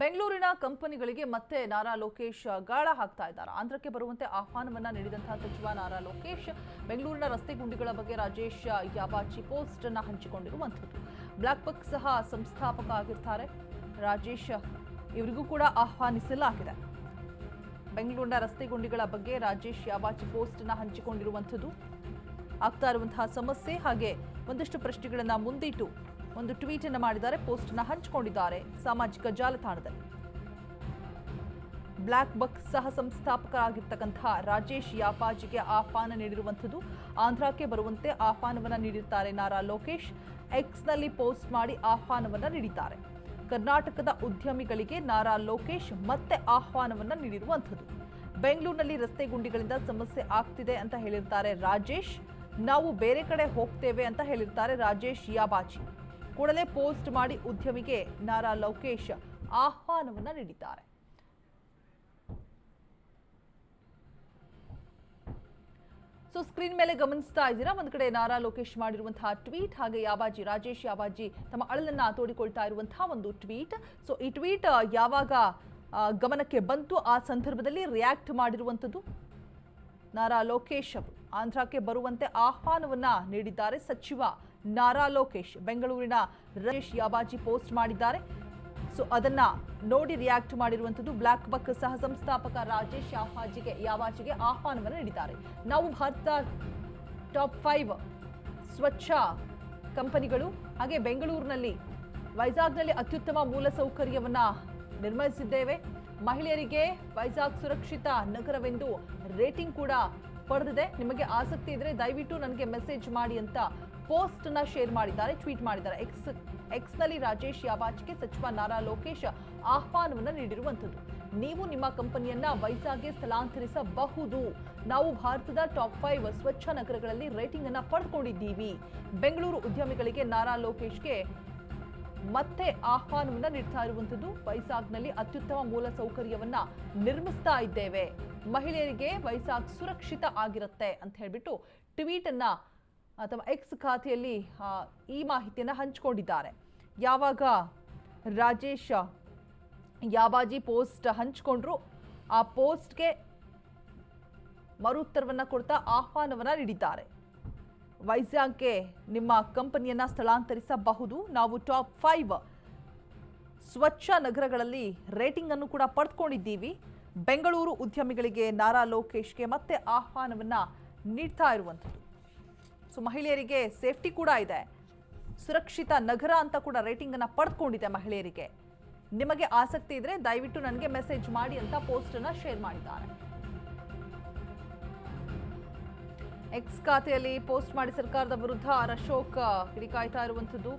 ಬೆಂಗಳೂರಿನ ಕಂಪನಿಗಳಿಗೆ ಮತ್ತೆ ನಾರಾ ಲೋಕೇಶ್ ಗಾಳ ಹಾಕ್ತಾ ಇದ್ದಾರೆ. ಆಂಧ್ರಕ್ಕೆ ಬರುವಂತೆ ಆಹ್ವಾನವನ್ನ ನೀಡಿದಂತಹ ಸಚಿವ ನಾರಾ ಲೋಕೇಶ್ ಬೆಂಗಳೂರಿನ ರಸ್ತೆ ಗುಂಡಿಗಳ ಬಗ್ಗೆ ರಾಜೇಶ್ ಯಾಬಾಚಿ ಪೋಸ್ಟ್ ಅನ್ನ ಹಂಚಿಕೊಂಡಿರುವಂಥದ್ದು. ಬ್ಲಾಕ್ ಬಕ್ ಸಹ ಸಂಸ್ಥಾಪಕ ಆಗಿರ್ತಾರೆ. ರಾಜೇಶ್ ಇವರಿಗೂ ಕೂಡ ಆಹ್ವಾನಿಸಲಾಗಿದೆ. ಬೆಂಗಳೂರಿನ ರಸ್ತೆ ಗುಂಡಿಗಳ ಬಗ್ಗೆ ರಾಜೇಶ್ ಯಾಬಾಚಿ ಪೋಸ್ಟ್ ಅನ್ನ ಹಂಚಿಕೊಂಡಿರುವಂಥದ್ದು. ಆಗ್ತಾ ಇರುವಂತಹ ಸಮಸ್ಯೆ ಹಾಗೆ ಒಂದಷ್ಟು ಪ್ರಶ್ನೆಗಳನ್ನ ಮುಂದಿಟ್ಟು ಒಂದು ಟ್ವೀಟ್ ಅನ್ನು ಮಾಡಿದ್ದಾರೆ, ಪೋಸ್ಟ್ ಅನ್ನು ಹಂಚಿಕೊಂಡಿದ್ದಾರೆ ಸಾಮಾಜಿಕ ಜಾಲತಾಣದಲ್ಲಿ. ಬ್ಲಾಕ್ ಬಕ್ ಸಹ ಸಂಸ್ಥಾಪಕರಾಗಿರ್ತಕ್ಕಂತಹ ರಾಜೇಶ್ ಯಾಪಾಜಿಗೆ ಆಹ್ವಾನ ನೀಡಿರುವಂಥದ್ದು, ಆಂಧ್ರಕ್ಕೆ ಬರುವಂತೆ ಆಹ್ವಾನವನ್ನ ನೀಡಿದ್ದಾರೆ ನಾರಾ ಲೋಕೇಶ್. ಎಕ್ಸ್ನಲ್ಲಿ ಪೋಸ್ಟ್ ಮಾಡಿ ಆಹ್ವಾನವನ್ನ ನೀಡಿದ್ದಾರೆ. ಕರ್ನಾಟಕದ ಉದ್ಯಮಿಗಳಿಗೆ ನಾರಾ ಲೋಕೇಶ್ ಮತ್ತೆ ಆಹ್ವಾನವನ್ನ ನೀಡಿರುವಂಥದ್ದು. ಬೆಂಗಳೂರಿನಲ್ಲಿ ರಸ್ತೆ ಗುಂಡಿಗಳಿಂದ ಸಮಸ್ಯೆ ಆಗ್ತಿದೆ ಅಂತ ಹೇಳಿರ್ತಾರೆ ರಾಜೇಶ್. ನಾವು ಬೇರೆ ಕಡೆ ಹೋಗ್ತೇವೆ ಅಂತ ಹೇಳಿರ್ತಾರೆ ರಾಜೇಶ್ ಯಾಬಾಚಿ ಕೂಡಲೇ ಪೋಸ್ಟ್ ಮಾಡಿ ಉದ್ಯಮಿಗೆ ನಾರಾ ಲೋಕೇಶ್ ಆಹ್ವಾನವನ್ನ ನೀಡಿದ್ದಾರೆ. ಸೊ ಸ್ಕ್ರೀನ್ ಮೇಲೆ ಗಮನಿಸ್ತಾ ಇದ್ದೀರಾ? ಒಂದು ಕಡೆ ನಾರಾ ಲೋಕೇಶ್ ಮಾಡಿರುವಂತಹ ಟ್ವೀಟ್, ಹಾಗೆ ಯಾವಾಜಿ ರಾಜೇಶ್ ಯಾವಾಜಿ ತಮ್ಮ ಅಳಲನ್ನ ತೋಡಿಕೊಳ್ತಾ ಇರುವಂತಹ ಒಂದು ಟ್ವೀಟ್. ಸೊ ಈ ಟ್ವೀಟ್ ಯಾವಾಗ ಗಮನಕ್ಕೆ ಬಂತು? ಆ ಸಂದರ್ಭದಲ್ಲಿ ರಿಯಾಕ್ಟ್ ಮಾಡಿರುವಂಥದ್ದು ನಾರಾ ಲೋಕೇಶ್ ಅವರು. ಆಂಧ್ರಕ್ಕೆ ಬರುವಂತೆ ಆಹ್ವಾನವನ್ನ ನೀಡಿದ್ದಾರೆ ಸಚಿವ ನಾರಾ ಲೋಕೇಶ್, ಬೆಂಗಳೂರಿನ ರಮೇಶ್ ಯಾಬಾಜಿ ಪೋಸ್ಟ್ ಮಾಡಿದ್ದಾರೆ. ಸೊ ಅದನ್ನ ನೋಡಿ ರಿಯಾಕ್ಟ್ ಮಾಡಿರುವಂಥದ್ದು ಬ್ಲಾಕ್ ಬಕ್ ಸಹ ಸಂಸ್ಥಾಪಕ ರಾಜೇಶ್ ಯಾಬಾಜಿಗೆ ಯಾಬಾಜಿಗೆ ಆಹ್ವಾನವನ್ನು ನೀಡಿದ್ದಾರೆ. ನಾವು ಭಾರತ ಟಾಪ್ ಫೈವ್ ಸ್ವಚ್ಛ ಕಂಪನಿಗಳು, ಹಾಗೆ ಬೆಂಗಳೂರಿನಲ್ಲಿ, ವೈಜಾಗ್ನಲ್ಲಿ ಅತ್ಯುತ್ತಮ ಮೂಲಸೌಕರ್ಯವನ್ನ ನಿರ್ಮಿಸಿದ್ದೇವೆ. ಮಹಿಳೆಯರಿಗೆ ವೈಜಾಗ್ ಸುರಕ್ಷಿತ ನಗರವೆಂದು ರೇಟಿಂಗ್ ಕೂಡ ಪಡೆದಿದೆ. ನಿಮಗೆ ಆಸಕ್ತಿ ಇದ್ರೆ ದಯವಿಟ್ಟು ನನಗೆ ಮೆಸೇಜ್ ಮಾಡಿ ಅಂತ ಪೋಸ್ಟ್ನ ಶೇರ್ ಮಾಡಿದ್ದಾರೆ ಟ್ವೀಟ್ ಮಾಡಿದ್ದಾರೆ. ಎಕ್ಸ್ ಎಕ್ಸ್ನಲ್ಲಿ ರಾಜೇಶ್ ಯಾವಾಜ್ಗೆ ಸಚಿವ ನಾರಾ ಲೋಕೇಶ್ ಆಹ್ವಾನವನ್ನು ನೀಡಿರುವಂಥದ್ದು. ನೀವು ನಿಮ್ಮ ಕಂಪನಿಯನ್ನ ವೈಜಾಗ್ಗೆ ಸ್ಥಳಾಂತರಿಸಬಹುದು. ನಾವು ಭಾರತದ ಟಾಪ್ ಫೈವ್ ಸ್ವಚ್ಛ ನಗರಗಳಲ್ಲಿ ರೇಟಿಂಗ್ ಅನ್ನ ಪಡೆದುಕೊಂಡಿದ್ದೀವಿ. ಬೆಂಗಳೂರು ಉದ್ಯಮಿಗಳಿಗೆ ನಾರಾ ಲೋಕೇಶ್ಗೆ ಮತ್ತೆ ಆಹ್ವಾನವನ್ನು ನೀಡ್ತಾ ಇರುವಂಥದ್ದು ವೈಸಾಗ್ನಲ್ಲಿ ಅತ್ಯುತ್ತಮ ಮೂಲ ಸೌಕರ್ಯವನ್ನ ನಿರ್ಮಿಸ್ತಾ ಇದ್ದೇವೆ. ಮಹಿಳೆಯರಿಗೆ ವೈಸಾಗ್ ಸುರಕ್ಷಿತ ಆಗಿರುತ್ತೆ ಅಂತ ಹೇಳ್ಬಿಟ್ಟು ಟ್ವೀಟ್ ಅನ್ನ, ಅಥವಾ ಎಕ್ಸ್ ಖಾತೆಯಲ್ಲಿ ಈ ಮಾಹಿತಿಯನ್ನ ಹಂಚಿಕೊಂಡಿದ್ದಾರೆ. ಯಾವಾಗ ರಾಜೇಶ್ ಯಾಬಾಜಿ ಪೋಸ್ಟ್ ಹಂಚಿಕೊಂಡ್ರು, ಆ ಪೋಸ್ಟ್ಗೆ ಮರುತ್ತರವನ್ನ ಕೊಡ್ತಾ ಆಹ್ವಾನವನ್ನ ನೀಡಿದ್ದಾರೆ. ವೈಜಾಗ್ಗೆ ನಿಮ್ಮ ಕಂಪನಿಯನ್ನು ಸ್ಥಳಾಂತರಿಸಬಹುದು. ನಾವು ಟಾಪ್ ಫೈವ್ ಸ್ವಚ್ಛ ನಗರಗಳಲ್ಲಿ ರೇಟಿಂಗ್ ಅನ್ನು ಕೂಡ ಪಡೆದುಕೊಂಡಿದ್ದೀವಿ ಬೆಂಗಳೂರು ಉದ್ಯಮಿಗಳಿಗೆ ನಾರಾ ಲೋಕೇಶ್ಗೆ ಮತ್ತೆ ಆಹ್ವಾನವನ್ನು ನೀಡ್ತಾ ಇರುವಂಥದ್ದು. ಸೊ ಮಹಿಳೆಯರಿಗೆ ಸೇಫ್ಟಿ ಕೂಡ ಇದೆ. ಸುರಕ್ಷಿತ ನಗರ ಅಂತ ಕೂಡ ರೇಟಿಂಗ್ ಅನ್ನ ಪಡೆದುಕೊಂಡಿದೆ ಮಹಿಳೆಯರಿಗೆ. ನಿಮಗೆ ಆಸಕ್ತಿ ಇದ್ದರೆ ದಯವಿಟ್ಟು ನನಗೆ ಮೆಸೇಜ್ ಮಾಡಿ ಅಂತ ಪೋಸ್ಟ್ ಅನ್ನ ಶೇರ್ ಮಾಡಿದ್ದಾರೆ. ಎಕ್ಸ್ ಖಾತೆಯಲ್ಲಿ ಪೋಸ್ಟ್ ಮಾಡಿ ಸರ್ಕಾರದ ವಿರುದ್ಧ ಆರ್ ಅಶೋಕ್ ಹಿಡಿಕಾಯ್ತಾ ಇರುವಂಥದ್ದು.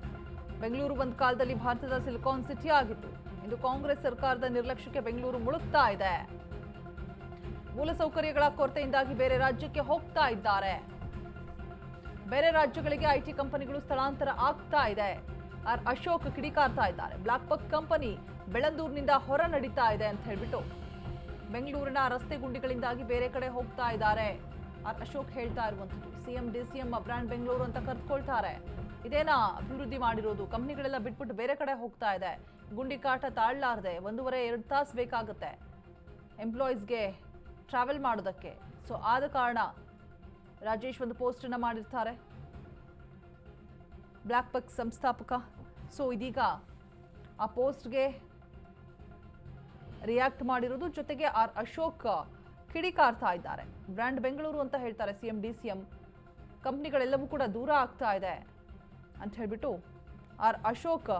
ಬೆಂಗಳೂರು ಒಂದು ಕಾಲದಲ್ಲಿ ಭಾರತದ ಸಿಲಿಕಾನ್ ಸಿಟಿ ಆಗಿತ್ತು. ಇಂದು ಕಾಂಗ್ರೆಸ್ ಸರ್ಕಾರದ ನಿರ್ಲಕ್ಷ್ಯಕ್ಕೆ ಬೆಂಗಳೂರು ಮುಳುಗ್ತಾ ಇದೆ. ಮೂಲಸೌಕರ್ಯಗಳ ಕೊರತೆಯಿಂದಾಗಿ ಬೇರೆ ರಾಜ್ಯಕ್ಕೆ ಹೋಗ್ತಾ ಇದ್ದಾರೆ. ಬೇರೆ ರಾಜ್ಯಗಳಿಗೆ ಐಟಿ ಕಂಪನಿಗಳು ಸ್ಥಳಾಂತರ ಆಗ್ತಾ ಇದೆ. ಆರ್ ಅಶೋಕ್ ಕಿಡಿಕಾರ್ತಾ ಇದ್ದಾರೆ. ಬ್ಲಾಕ್ ಬಕ್ ಕಂಪನಿ ಬೆಳಂದೂರಿನಿಂದ ಹೊರ ನಡೀತಾ ಇದೆ ಅಂತ ಹೇಳ್ಬಿಟ್ಟು. ಬೆಂಗಳೂರಿನ ರಸ್ತೆ ಗುಂಡಿಗಳಿಂದಾಗಿ ಬೇರೆ ಕಡೆ ಹೋಗ್ತಾ ಇದ್ದಾರೆ. ಆರ್ ಅಶೋಕ್ ಹೇಳ್ತಾ ಇರುವಂಥದ್ದು. ಸಿಎಂ, ಡಿಸಿಎಂ ಬ್ರ್ಯಾಂಡ್ ಬೆಂಗಳೂರು ಅಂತ ಕರ್ತ್ಕೊಳ್ತಾರೆ ಇದೇನಾ ಅಭಿವೃದ್ಧಿ ಮಾಡಿರೋದು? ಕಂಪ್ನಿಗಳೆಲ್ಲ ಬಿಟ್ಬಿಟ್ಟು ಬೇರೆ ಕಡೆ ಹೋಗ್ತಾ ಇದೆ. ಗುಂಡಿ ಕಾಟ ತಾಳ್ಲಾರ್ದೆ ಒಂದೂವರೆ, ಎರಡು ತಾಸು ಬೇಕಾಗುತ್ತೆ ಎಂಪ್ಲಾಯೀಸ್ಗೆ ಟ್ರಾವೆಲ್ ಮಾಡೋದಕ್ಕೆ. ಸೊ ಆದ ಕಾರಣ ರಾಜೇಶ್ ಒಂದು ಪೋಸ್ಟನ್ನು ಮಾಡಿರ್ತಾರೆ. ಬ್ಲ್ಯಾಕ್ ಪಕ್ ಸಂಸ್ಥಾಪಕ. ಸೊ ಇದೀಗ ಆ ಪೋಸ್ಟ್ಗೆ ರಿಯಾಕ್ಟ್ ಮಾಡಿರೋದು. ಜೊತೆಗೆ ಆರ್ ಅಶೋಕ್ ಕಿಡಿಕಾರ್ತಾ ಇದ್ದಾರೆ. ಬ್ರ್ಯಾಂಡ್ ಬೆಂಗಳೂರು ಅಂತ ಹೇಳ್ತಾರೆ C M D C M ಕಂಪ್ನಿಗಳೆಲ್ಲವೂ ಕೂಡ ದೂರ ಆಗ್ತಾ ಇದೆ ಅಂತ ಹೇಳಿಬಿಟ್ಟು ಆರ್ ಅಶೋಕ್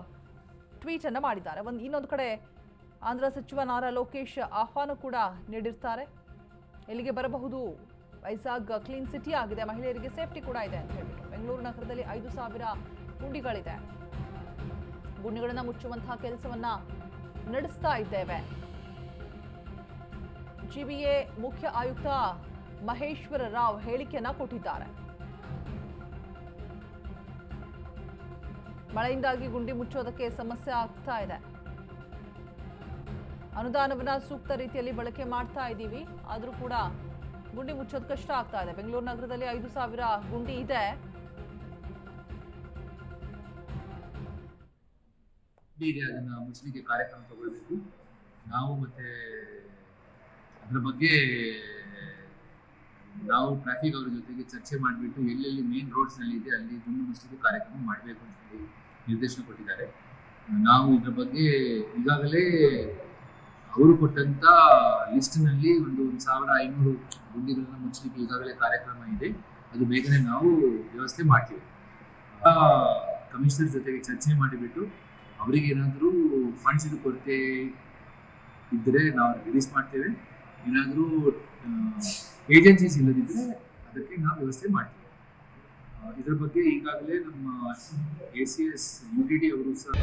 ಟ್ವೀಟನ್ನು ಮಾಡಿದ್ದಾರೆ. ಒಂದು ಇನ್ನೊಂದು ಕಡೆ ಆಂಧ್ರ ಸಚಿವ ನಾರಾ ಲೋಕೇಶ್ ಆಹ್ವಾನ ಕೂಡ ನೀಡಿರ್ತಾರೆ. ಎಲ್ಲಿಗೆ ಬರಬಹುದು? ವೈಜಾಗ್ ಕ್ಲೀನ್ ಸಿಟಿ ಆಗಿದೆ. ಮಹಿಳೆಯರಿಗೆ ಸೇಫ್ಟಿ ಕೂಡ ಇದೆ ಅಂತ ಹೇಳ್ಬಿಟ್ಟು. ಬೆಂಗಳೂರು ನಗರದಲ್ಲಿ ಐದು ಸಾವಿರ ಗುಂಡಿಗಳಿದೆ. ಗುಂಡಿಗಳನ್ನು ಮುಚ್ಚುವಂತಹ ಕೆಲಸವನ್ನು ನಡೆಸ್ತಾ ಇದ್ದೇವೆ. ಜಿಬಿಎ ಮುಖ್ಯ ಆಯುಕ್ತ ಮಹೇಶ್ವರ ರಾವ್ ಹೇಳಿಕೆಯನ್ನ ಕೊಟ್ಟಿದ್ದಾರೆ. ಮಳೆಯಿಂದಾಗಿ ಗುಂಡಿ ಮುಚ್ಚೋದಕ್ಕೆ ಸಮಸ್ಯೆ ಆಗ್ತಾ ಇದೆ. ಅನುದಾನವನ್ನ ಸೂಕ್ತ ರೀತಿಯಲ್ಲಿ ಬಳಕೆ ಮಾಡ್ತಾ ಇದ್ದೀವಿ. ಆದರೂ ಕೂಡ ಗುಂಡಿ ಮುಚ್ಚೋದು ಕಷ್ಟ ಆಗ್ತಾ ಇದೆ. ಬೆಂಗಳೂರು ನಗರದಲ್ಲಿ ಐದು ಸಾವಿರ ಗುಂಡಿ ಇದೆ. ಕಾರ್ಯಕ್ರಮ ತಗೊಳ್ಬೇಕು. ನಾವು ಮತ್ತೆ ಅದ್ರ ಬಗ್ಗೆ ನಾವು ಟ್ರಾಫಿಕ್ ಅವ್ರ ಜೊತೆಗೆ ಚರ್ಚೆ ಮಾಡಿಬಿಟ್ಟು ಎಲ್ಲೆಲ್ಲಿ ಮೇನ್ ರೋಡ್ಸ್ನಲ್ಲಿ ಇದೆ ಅಲ್ಲಿ ಗುಂಡು ಮುಚ್ಚಿದ ಕಾರ್ಯಕ್ರಮ ಮಾಡಬೇಕು ಅಂತ ಹೇಳಿ ನಿರ್ದೇಶನ ಕೊಟ್ಟಿದ್ದಾರೆ. ನಾವು ಇದ್ರ ಬಗ್ಗೆ ಈಗಾಗಲೇ ಅವರು ಕೊಟ್ಟಂತ ಲಿಸ್ಟ್ನಲ್ಲಿ ಒಂದು ಒಂದು ಸಾವಿರ ಐನೂರು ಗುಂಡಿಗಳನ್ನ ಮುಚ್ಚಲಿಕ್ಕೆ ಈಗಾಗಲೇ ಕಾರ್ಯಕ್ರಮ ಇದೆ. ಅದು ಬೇಗನೆ ನಾವು ವ್ಯವಸ್ಥೆ ಮಾಡ್ತೀವಿ. ಕಮಿಷನರ್ ಜೊತೆಗೆ ಚರ್ಚೆ ಮಾಡಿಬಿಟ್ಟು ಅವರಿಗೆ ಏನಾದರೂ ಫಂಡ್ಸ್ ಕೊರತೆ ಇದ್ದರೆ ನಾವು ರಿಲೀಸ್ ಮಾಡ್ತೇವೆ. ಏನಾದರೂ ಏಜೆನ್ಸೀಸ್ ಇಲ್ಲದಿದ್ದರೆ ಅದಕ್ಕೆ ನಾವು ವ್ಯವಸ್ಥೆ ಮಾಡ್ತೀವಿ. ಇದರ ಬಗ್ಗೆ ಈಗಾಗಲೇ ನಮ್ಮ A C S U D D ಅವರು ಸಹ